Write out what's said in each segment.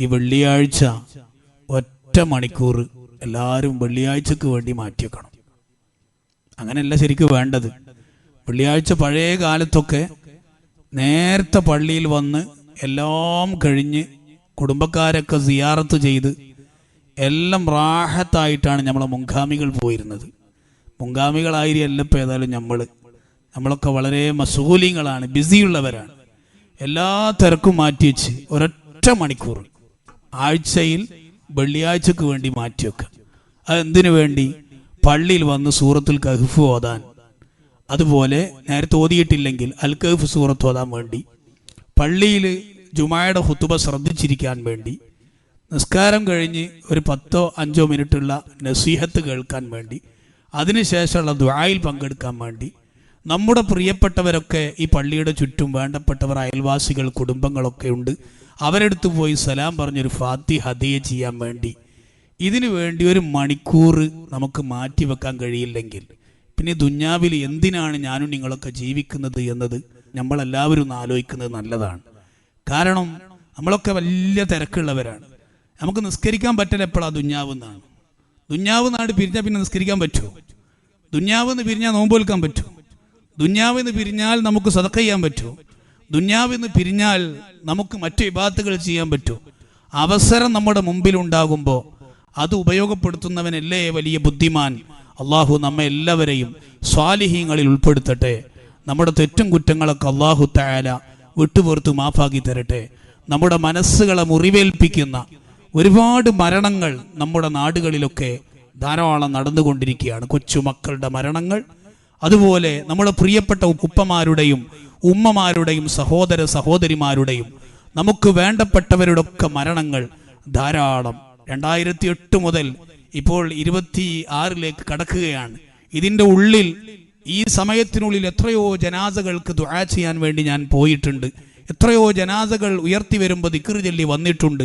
ഈ വെള്ളിയാഴ്ച ഒറ്റ മണിക്കൂർ എല്ലാവരും വെള്ളിയാഴ്ചക്ക് വേണ്ടി മാറ്റിവെക്കണം. അങ്ങനെയല്ല ശരിക്കും വേണ്ടത്. വെള്ളിയാഴ്ച പഴയ കാലത്തൊക്കെ നേരത്തെ പള്ളിയിൽ വന്ന് എല്ലാം കഴിഞ്ഞ് കുടുംബക്കാരൊക്കെ സിയാറത്ത് ചെയ്ത് എല്ലാം റാഹത്തായിട്ടാണ് നമ്മളെ മുൻഗാമികൾ പോയിരുന്നത്. മുൻഗാമികളായിരിയല്ല ഇപ്പോൾ ഏതായാലും നമ്മൾ നമ്മളൊക്കെ വളരെ മസൂലിങ്ങളാണ് ബിസിയുള്ളവരാണ്. എല്ലാ തിരക്കും മാറ്റി വെച്ച് ഒരൊറ്റ മണിക്കൂർ ആഴ്ചയിൽ വെള്ളിയാഴ്ചക്ക് വേണ്ടി മാറ്റിവെക്കുക അതെന്തിനു വേണ്ടി? പള്ളിയിൽ വന്ന് സൂറത്തുൽ കഹ്ഫ് ഓതാൻ. അതുപോലെ നേരത്തെ ഓതിയിട്ടില്ലെങ്കിൽ അൽ കഹ്ഫ് സൂറത്ത് ഓതാൻ വേണ്ടി. പള്ളിയിൽ ജുമായുടെ ഹുത്തുബ ശ്രദ്ധിച്ചിരിക്കാൻ വേണ്ടി. നിസ്കാരം കഴിഞ്ഞ് ഒരു പത്തോ അഞ്ചോ മിനിറ്റുള്ള നസീഹത്ത് കേൾക്കാൻ വേണ്ടി. അതിനുശേഷമുള്ള ദ്വായിൽ പങ്കെടുക്കാൻ വേണ്ടി. നമ്മുടെ പ്രിയപ്പെട്ടവരൊക്കെ ഈ പള്ളിയുടെ ചുറ്റും വേണ്ടപ്പെട്ടവർ അയൽവാസികൾ കുടുംബങ്ങളൊക്കെ ഉണ്ട്. അവരെടുത്ത് പോയി സലാം പറഞ്ഞൊരു ഫാത്തി ഹദിയ ചെയ്യാൻ വേണ്ടി. ഇതിനു വേണ്ടി ഒരു മണിക്കൂർ നമുക്ക് മാറ്റി വെക്കാൻ കഴിയില്ലെങ്കിൽ. പിന്നെ ദുഞ്ഞാവിൽ എന്തിനാണ് ഞാനും നിങ്ങളൊക്കെ ജീവിക്കുന്നത് എന്നത് നമ്മളെല്ലാവരും ഒന്ന് ആലോചിക്കുന്നത് നല്ലതാണ്. കാരണം നമ്മളൊക്കെ വലിയ തിരക്കുള്ളവരാണ്. നമുക്ക് നിസ്കരിക്കാൻ പറ്റില്ല എപ്പോഴാണ് ദുഞ്ഞാവ് എന്നാണ്. ദുഞ്ഞാവ് നാട് പിരിഞ്ഞാൽ പിന്നെ നിസ്കരിക്കാൻ പറ്റുമോ? ദുഞ്ഞാവ് എന്ന് പിരിഞ്ഞാൽ നോമ്പോൽക്കാൻ പറ്റുമോ? ദുഞ്ഞാവ് എന്ന് പിരിഞ്ഞാൽ നമുക്ക് സതക്ക ചെയ്യാൻ പറ്റുമോ? ദുഞ്ഞാവ് നിന്ന് പിരിഞ്ഞാൽ നമുക്ക് മറ്റു വിഭാഗത്തുകൾ ചെയ്യാൻ പറ്റൂ. അവസരം നമ്മുടെ മുമ്പിൽ ഉണ്ടാകുമ്പോൾ അത് ഉപയോഗപ്പെടുത്തുന്നവനല്ലേ വലിയ ബുദ്ധിമാൻ. അള്ളാഹു നമ്മെ എല്ലാവരെയും സ്വാലിഹീങ്ങളിൽ ഉൾപ്പെടുത്തട്ടെ. നമ്മുടെ തെറ്റും കുറ്റങ്ങളൊക്കെ അള്ളാഹു തായാല വിട്ടുപുറത്ത് മാഫാക്കി തരട്ടെ. നമ്മുടെ മനസ്സുകളെ മുറിവേൽപ്പിക്കുന്ന ഒരുപാട് മരണങ്ങൾ നമ്മുടെ നാടുകളിലൊക്കെ ധാരാളം നടന്നുകൊണ്ടിരിക്കുകയാണ്. കൊച്ചുമക്കളുടെ മരണങ്ങൾ അതുപോലെ നമ്മുടെ പ്രിയപ്പെട്ട ഉപ്പമാരുടെയും ഉമ്മമാരുടെയും സഹോദര സഹോദരിമാരുടെയും നമുക്ക് വേണ്ടപ്പെട്ടവരുടെ ഒക്കെ മരണങ്ങൾ ധാരാളം. രണ്ടായിരത്തി എട്ട് മുതൽ ഇപ്പോൾ ഇരുപത്തി ആറിലേക്ക് കടക്കുകയാണ്. ഇതിന്റെ ഉള്ളിൽ ഈ സമയത്തിനുള്ളിൽ എത്രയോ ജനാസകൾക്ക് ദുആ ചെയ്യാൻ വേണ്ടി ഞാൻ പോയിട്ടുണ്ട്. എത്രയോ ജനാസകൾ ഉയർത്തി വരുമ്പോൾ ദിക്ർ ചൊല്ലി വന്നിട്ടുണ്ട്.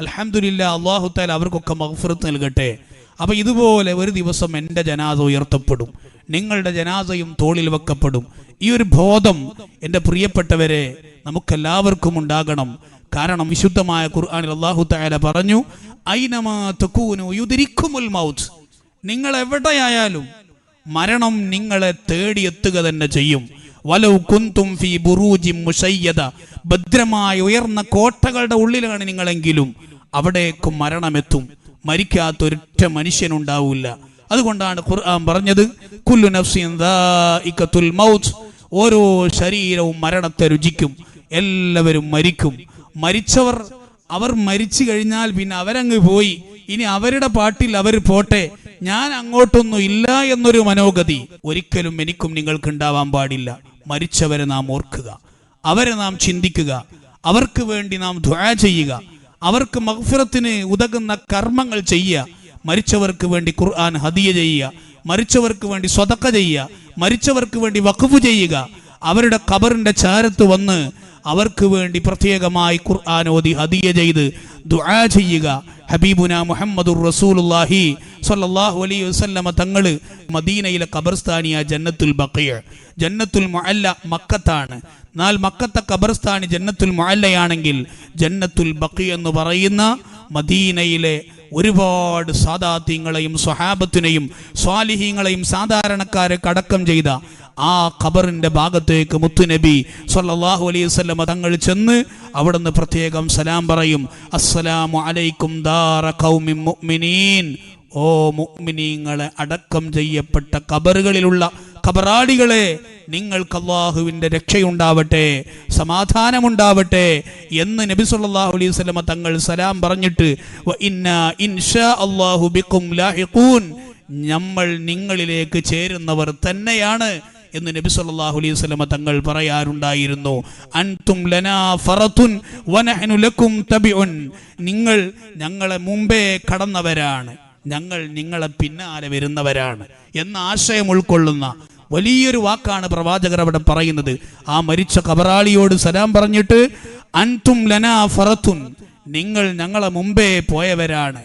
അൽഹംദുലില്ലാ അള്ളാഹുത്താൽ അവർക്കൊക്കെ മഹഫുറത്ത് നൽകട്ടെ. അപ്പൊ ഇതുപോലെ ഒരു ദിവസം എന്റെ ജനാസ ഉയർത്തപ്പെടും. നിങ്ങളുടെ ജനാസയും തോളിൽ വെക്കപ്പെടും. ഈ ഒരു ബോധം എന്റെ പ്രിയപ്പെട്ടവരെ നമുക്കെല്ലാവർക്കും ഉണ്ടാകണം. കാരണം വിശുദ്ധമായ ഖുർആാനിൽ അള്ളാഹു തായാല പറഞ്ഞു നിങ്ങൾ എവിടെയായാലും മരണം നിങ്ങളെ തേടിയെത്തുക തന്നെ ചെയ്യും. വലൗ കുന്തും ഫി ബുറൂജി മുഷയ്യത ഭദ്രമായ ഉയർന്ന കോട്ടകളുടെ ഉള്ളിലാണ് നിങ്ങളെങ്കിലും അവിടേക്കും മരണമെത്തും. മരിക്കാത്ത ഒരൊറ്റ മനുഷ്യനുണ്ടാവില്ല അതുകൊണ്ടാണ് ഖുർആൻ പറഞ്ഞത് കുല്ലു ദാഇഖത്തുൽ മൗത്ത്. ഓരോ ശരീരവും മരണത്തെ രുചിക്കും എല്ലാവരും മരിക്കും. മരിച്ചവർ അവർ മരിച്ചു കഴിഞ്ഞാൽ പിന്നെ അവരങ്ങ് പോയി. ഇനി അവരുടെ പാട്ടിൽ അവർ പോട്ടെ. ഞാൻ അങ്ങോട്ടൊന്നും ഇല്ല എന്നൊരു മനോഗതി ഒരിക്കലും എനിക്കും നിങ്ങൾക്ക് ഉണ്ടാവാൻ പാടില്ല. മരിച്ചവരെ നാം ഓർക്കുക. അവരെ നാം ചിന്തിക്കുക. അവർക്ക് വേണ്ടി നാം ദ്വാ ചെയ്യുക. അവർക്ക് മഹഫിറത്തിന് ഉതകുന്ന കർമ്മങ്ങൾ ചെയ്യുക മരിച്ചവർക്ക് വേണ്ടി ഖുർആൻ ഹദിയ ചെയ്യുക മരിച്ചവർക്ക് വേണ്ടി സ്വതക്ക ചെയ്യുക മരിച്ചവർക്ക് വേണ്ടി വഖഫ് ചെയ്യുക. അവരുടെ ഖബറിന്റെ ചാരത്ത് വന്ന് അവർക്ക് വേണ്ടി പ്രത്യേകമായി ഖുർആൻ ഓതി ഹദിയ ചെയ്ത് ദുആ ചെയ്യുക. ഹബീബുന മുഹമ്മദുർ റസൂലുള്ളാഹി സ്വല്ലല്ലാഹു അലൈഹി വസല്ലമ തങ്ങൾ മദീനയിലെ ഖബർസ്ഥാനിയ ജന്നത്തുൽ ബഖിയ ജന്നത്തുൽ മുഅല്ല മക്കത്താണ്. എന്നാൽ മക്കത്തെ ഖബർസ്ഥാനി ജന്നത്തുൽ മുഅല്ലയാണെങ്കിൽ ജന്നത്തുൽ ബക്കി എന്ന് പറയുന്ന മദീനയിലെ ഒരുപാട് സാദാത്യങ്ങളെയും സ്വഹാബത്തിനെയും സ്വാലിഹീങ്ങളെയും സാധാരണക്കാരെ കടക്കം ചെയ്ത ആ ഖബറിന്റെ ഭാഗത്തേക്ക് മുത്തുനബി സല്ലാഹു അലൈഹി വസല്ലമ തങ്ങൾ ചെന്ന് അവിടുന്ന് പ്രത്യേകം സലാം പറയും അസ്സലാമു അലൈക്കും ദാറ കൗമിൻ മുഅ്മിനീൻ. ഓ മുഅ്മിനീങ്ങളെ അടക്കം ചെയ്യപ്പെട്ട ഖബറുകളിലുള്ള ഖബറാളികളെ നിങ്ങൾക്ക് അള്ളാഹുവിന്റെ രക്ഷയുണ്ടാവട്ടെ സമാധാനമുണ്ടാവട്ടെ എന്ന് നബി സല്ലല്ലാഹു അലൈഹി വസല്ലമ തങ്ങൾ സലാം പറഞ്ഞിട്ട് ലാഹിഖൂൻ. നമ്മൾ നിങ്ങളിലേക്ക് ചേരുന്നവർ തന്നെയാണ് എന്ന് നബി സല്ലല്ലാഹു അലൈഹി വസല്ലമ തങ്ങൾ പറയാറുണ്ടായിരുന്നു. അൻതും ലനാ ഫറതുൻ വനഹ്നു ലക്കും നിങ്ങൾ ഞങ്ങളെ മുമ്പേ കടന്നവരാണ്. ഞങ്ങൾ നിങ്ങളെ പിന്നാലെ വരുന്നവരാണ് എന്ന ആശയം ഉൾക്കൊള്ളുന്ന വലിയൊരു വാക്കാണ് പ്രവാചകർ അവിടെ പറയുന്നത്. ആ മരിച്ച കബറാളിയോട് സലാം പറഞ്ഞിട്ട് അൻതും ലനാ ഫറത്തുൻ. നിങ്ങൾ ഞങ്ങളെ മുമ്പേ പോയവരാണ്.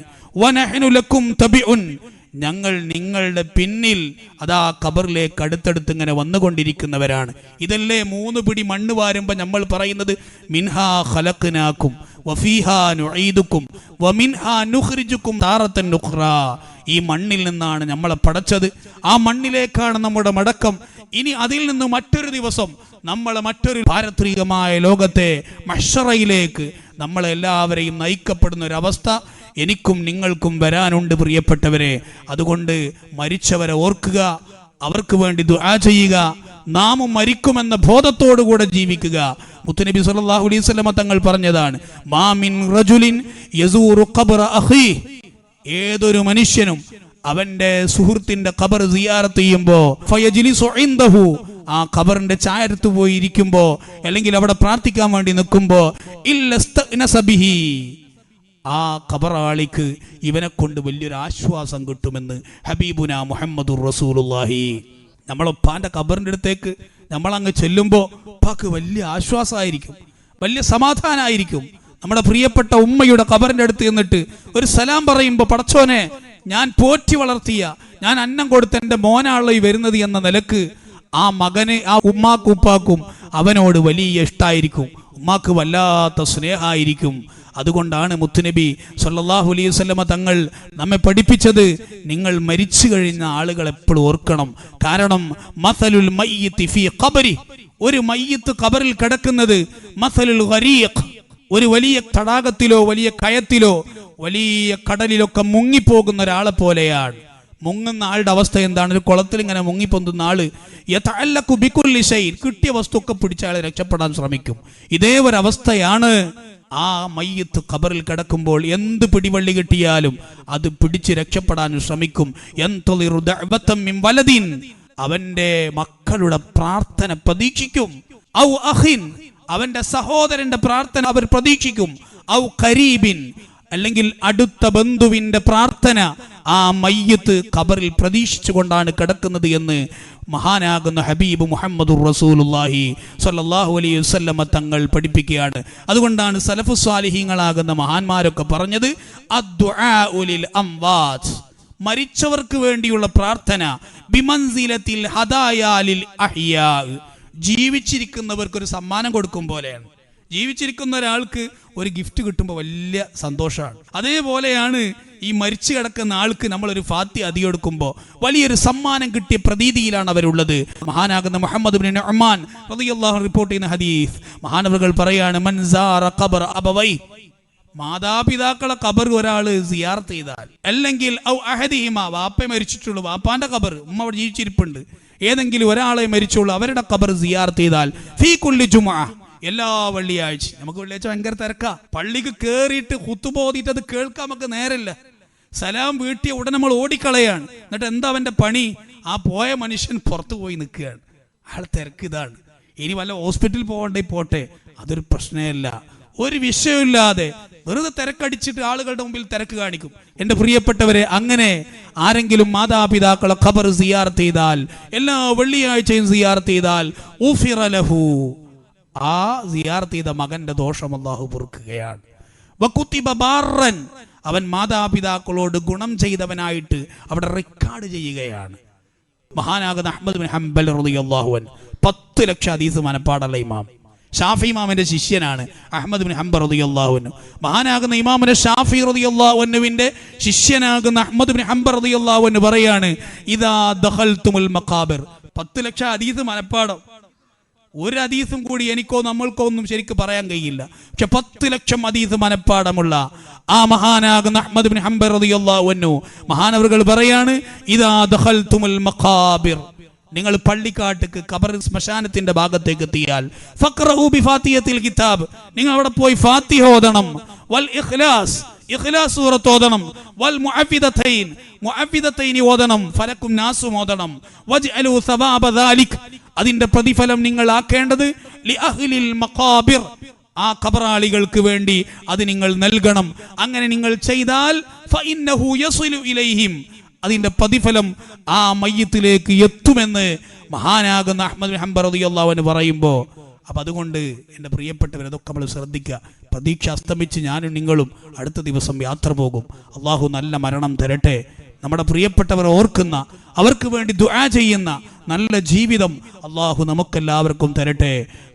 ഞങ്ങൾ നിങ്ങളുടെ പിന്നിൽ അതാ കബറിലേക്ക് അടുത്തടുത്ത് ഇങ്ങനെ വന്നുകൊണ്ടിരിക്കുന്നവരാണ്. ഇതല്ലേ മൂന്ന് പിടി മണ്ണ് വാരുമ്പോൾ നമ്മൾ പറയുന്നത്? മിൻഹാ ഖലഖ്നാക്കും വഫീഹാ നുഈദുക്കും വമിൻഹാ നുഖ്രിജുക്കും താറത്തൻ നുഖ്റാ. ഈ മണ്ണിൽ നിന്നാണ് നമ്മളെ പടച്ചത്. ആ മണ്ണിലേക്കാണ് നമ്മുടെ മടക്കം. ഇനി അതിൽ നിന്ന് മറ്റൊരു ദിവസം നമ്മളെ മറ്റൊരു പാരത്രികമായ ലോകത്തെ മഷറയിലേക്ക് നമ്മളെല്ലാവരെയും നയിക്കപ്പെടുന്ന ഒരവസ്ഥ എനിക്കും നിങ്ങൾക്കും വരാനുണ്ട് പ്രിയപ്പെട്ടവരെ. അതുകൊണ്ട് മരിച്ചവരെ ഓർക്കുക അവർക്ക് വേണ്ടി ദുആ ചെയ്യുക നാമും മരിക്കുമെന്ന ബോധത്തോടുകൂടെ ജീവിക്കുക. മുത്തുനബി സല്ലല്ലാഹു അലൈഹി വസല്ലമ തങ്ങൾ പറഞ്ഞതാണ് മാമിൻ റജുലിൻ യസൂറു ഖബ്റ അഖീ. ഏതൊരു മനുഷ്യനും അവന്റെ സുഹൃത്തിന്റെ ഖബർ സിയാറത്ത് ചെയ്യുമ്പോ ഫയജ്ലിസു ഇൻദഹു. ആ ഖബറിന്റെ ചായരത്ത് പോയി ഇരിക്കുമ്പോ അല്ലെങ്കിൽ അവിടെ പ്രാർത്ഥിക്കാൻ വേണ്ടി നിൽക്കുമ്പോ ഇല്ലസ്തഗ്നസ ബിഹി. ആ ഖബറാളിക്ക് ഇവനെ കൊണ്ട് വലിയൊരു ആശ്വാസം കിട്ടുമെന്ന് ഹബീബുന മുഹമ്മദുർ റസൂലുള്ളാഹി. നമ്മളൊപ്പാന്റെ ഖബറിന്റെ അടുത്തേക്ക് നമ്മളങ്ങ് ചെല്ലുമ്പോൾ ഉപ്പാക്ക് വലിയ ആശ്വാസമായിരിക്കും വലിയ സമാധാനമായിരിക്കും നമ്മുടെ പ്രിയപ്പെട്ട ഉമ്മയുടെ ഖബറിന്റെ അടുത്ത് നിന്നിട്ട് ഒരു സലാം പറയുമ്പോൾ പടച്ചോനെ ഞാൻ പോറ്റി വളർത്തിയ ഞാൻ അന്നം കൊടുത്ത എന്റെ മോനാണല്ലോ ഈ വരുന്നത് എന്ന നിലയ്ക്ക് ആ മകന് ആ ഉമ്മാക്കും ഉപ്പാക്കും അവനോട് വലിയ ഇഷ്ടമായിരിക്കും ഉമ്മാക്ക് വല്ലാത്ത സ്നേഹമായിരിക്കും. അതുകൊണ്ടാണ് മുത്തുനബി സല്ലാഹു അലൈഹി വസല്ലമ തങ്ങൾ നമ്മെ പഠിപ്പിച്ചത്. നിങ്ങൾ മരിച്ചു കഴിഞ്ഞ ആളുകൾ എപ്പോഴും ഓർക്കണം. കാരണം മസലുൽ ഖബരി. ഒരു മയ്യത്ത് ഖബറിൽ കിടക്കുന്നത് മസലുൽ ഒരു വലിയ തടാകത്തിലോ വലിയ കയത്തിലോ വലിയ കടലിലൊക്കെ മുങ്ങിപ്പോകുന്ന ഒരാളെ പോലെയാണ്. മുങ്ങുന്ന ആളുടെ അവസ്ഥ എന്താണ്? ഒരു കുളത്തിൽ ഇങ്ങനെ മുങ്ങിപ്പൊന്തുന്ന ആൾ. ഷൈഇൻ കിട്ടിയ വസ്തുക്കെ പിടിച്ച ആളെ രക്ഷപ്പെടാൻ ശ്രമിക്കും. ഇതേ ഒരവസ്ഥയാണ് ആ മയ്യത്ത് ഖബറിൽ കിടക്കുമ്പോൾ എന്ത് പിടിവള്ളി കിട്ടിയാലും അത് പിടിച്ച് രക്ഷപ്പെടാൻ ശ്രമിക്കും. വലദിൻ. അവന്റെ മക്കളുടെ പ്രാർത്ഥന പ്രതീക്ഷിക്കും. ഔ അഖിൻ. അവന്റെ സഹോദരന്റെ പ്രാർത്ഥന അവർ പ്രതീക്ഷിക്കും. ഔ കരീബിൻ. അല്ലെങ്കിൽ അടുത്ത ബന്ധുവിന്റെ പ്രാർത്ഥന ആ മയ്യത്ത് ഖബറിൽ പ്രതീക്ഷിച്ചുകൊണ്ടാണ് കിടക്കുന്നത് എന്ന് മഹാനാകുന്ന ഹബീബ് മുഹമ്മദ് റസൂലുല്ലാഹി സല്ലാഹു അലൈഹി വസല്ലമ തങ്ങൾ പഠിപ്പിക്കുകയാണ്. അതുകൊണ്ടാണ് സലഫു സ്വാലിഹീങ്ങളാകുന്ന മഹാന്മാരൊക്കെ പറഞ്ഞത് അംവാത്ത് മരിച്ചവർക്ക് വേണ്ടിയുള്ള പ്രാർത്ഥന ബിമൻസിലത്തിൽ ഹദായാലിൽ ജീവിച്ചിരിക്കുന്നവർക്ക് ഒരു സമ്മാനം കൊടുക്കും പോലെയാണ്. ജീവിച്ചിരിക്കുന്ന ഒരാൾക്ക് ഒരു ഗിഫ്റ്റ് കിട്ടുമ്പോൾ വലിയ സന്തോഷമാണ്. അതേപോലെയാണ് ഈ മരിച്ചു കിടക്കുന്ന ആൾക്ക് നമ്മളൊരു ഫാത്തി അധികെടുക്കുമ്പോൾ വലിയൊരു സമ്മാനം കിട്ടിയ പ്രതീതിയിലാണ് അവരുള്ളത്. മഹാനാകുന്ന മുഹമ്മദ് റളിയല്ലാഹു റിപ്പോർട്ട് ചെയ്യുന്ന ഹദീസ്. മഹാനവറുകൾ പറയാണ് ഖബർ അബവൈ. മാതാപിതാക്കളെ കബർ ഒരാൾ സിയാർത്ത് ചെയ്താൽ അല്ലെങ്കിൽ ഔ അഹദിഹിമ വാപ്പ മരിച്ചിട്ടുള്ളൂ വാപ്പാന്റെ കബർ ഉമ്മ അവിടെ ജീവിച്ചിരിപ്പുണ്ട്. ഏതെങ്കിലും ഒരാളെ മരിച്ചുള്ളൂ അവരുടെ കബർ സിയാർത്ത് ചെയ്താൽ ഫീ കുല്ലി ജുമുഅ എല്ലാ വെള്ളിയാഴ്ച നമുക്ക് വെള്ളിയാഴ്ച ഭയങ്കര തിരക്കാ. പള്ളിക്ക് കേറിയിട്ട് കുത്തുപോതിയിട്ട് അത് കേൾക്കാൻ നമുക്ക് നേരല്ല സലാം വീട്ടിയ ഉടനെ നമ്മൾ ഓടിക്കളയാണ്. എന്നിട്ട് എന്താ അവന്റെ പണി? ആ പോയ മനുഷ്യൻ പുറത്തു പോയി നിൽക്കുകയാണ്. അയാൾ തിരക്ക് ഇതാണ്. ഇനി വല്ല ഹോസ്പിറ്റലിൽ പോകണ്ടേ പോട്ടെ? അതൊരു പ്രശ്നമല്ല ഒരു വിഷയമില്ലാതെ വെറുതെ തിരക്കടിച്ചിട്ട് ആളുകളുടെ മുമ്പിൽ തിരക്ക് കാണിക്കും. എന്റെ പ്രിയപ്പെട്ടവരെ അങ്ങനെ ആരെങ്കിലും മാതാപിതാക്കളെ ഖബർ സിയാർ ചെയ്താൽ എല്ലാ വെള്ളിയാഴ്ചയും സിയാർ ചെയ്താൽ ആ സിയാർത്ത് ചെയ്ത മകന്റെ ദോഷം അള്ളാഹു പൊറുക്കുകയാണ്. അവൻ മാതാപിതാക്കളോട് ഗുണം ചെയ്തവനായിട്ട് അവിടെ റെക്കോർഡ് ചെയ്യുകയാണ്. മഹാനാകുന്ന അഹമ്മദ് ബിൻ ഹംബൽ അൻഹു. പത്ത് ലക്ഷം അതീസ് മനപ്പാടല്ല ഇമാം. ഷാഫി ഇമാമിന്റെ ശിഷ്യനാണ് അഹമ്മദ് ബിൻ ഹംബർ അൻഹു. മഹാനാകുന്ന ഇമാമിന്റെ ഷാഫി റളിയല്ലാഹു അൻഹുവിന്റെ ശിഷ്യനാകുന്ന അഹമ്മദ് ബിൻ ഹംബർ അൻഹു പറയാണ് ഇദാ ദഖൽതുൽ മഖാബിർ. പത്ത് ലക്ഷം ഹദീസ് മനപ്പാടം. ഒരു അതീസും കൂടി എനിക്കോ നമ്മൾക്കോ ഒന്നും ശരിക്ക് പറയാൻ കഴിയില്ല. പക്ഷെ പത്ത് ലക്ഷം അതീസ് മനപ്പാടമുള്ള ആ മഹാനാകുന്ന അഹമ്മദ് ബിൻ ഹംബർ അൻഹു. മഹാനവറുകൾ പറയാണ് ഇദാ ദഖൽതുമുൽ മഖാബിർ. നിങ്ങൾ പള്ളിക്കാട്ടുക്ക് ഖബർ ശ്മശാനത്തിന്റെ ഭാഗത്തേക്ക് എത്തിയാൽ ബി ബിഫാത്തിഹത്തിൽ കിതാബ്. നിങ്ങൾ അവിടെ പോയി ഫാത്തിഹ ഓതണം. വൽ ഇഖ്ലാസ്. ഇഖ്ലാസ് സൂറത്ത് ഓതണം. വൽ മുഅഫിദതൈൻ മുഅഫിദതൈനി ഓതണം. ഫലക്കും നാസും ഓതണം. വജ്അലു സവാബ ദാലിക്. അതിന്റെ പ്രതിഫലം നിങ്ങൾ ആക്കേണ്ടത് ആ കബറാളികൾക്ക് വേണ്ടി അത് നിങ്ങൾ നൽകണം. അങ്ങനെ നിങ്ങൾ ചെയ്താൽ ഇലൈഹിം. അതിന്റെ പ്രതിഫലം ആ മയ്യത്തിലേക്ക് എത്തുമെന്ന് മഹാനാകുന്ന അഹമ്മദ് ഹംബർ അൻഹു പറയുമ്പോൾ അപ്പൊ അതുകൊണ്ട് എന്റെ പ്രിയപ്പെട്ടവർ അതൊക്കെ നമ്മൾ ശ്രദ്ധിക്കുക. പ്രതീക്ഷ അസ്തമിച്ച് ഞാനും നിങ്ങളും അടുത്ത ദിവസം യാത്ര പോകും. അള്ളാഹു നല്ല മരണം തരട്ടെ. നമ്മുടെ പ്രിയപ്പെട്ടവർ ഓർക്കുന്ന അവർക്ക് വേണ്ടി ദുആ ചെയ്യുന്ന നല്ല ജീവിതം അള്ളാഹു നമുക്കെല്ലാവർക്കും തരട്ടെ.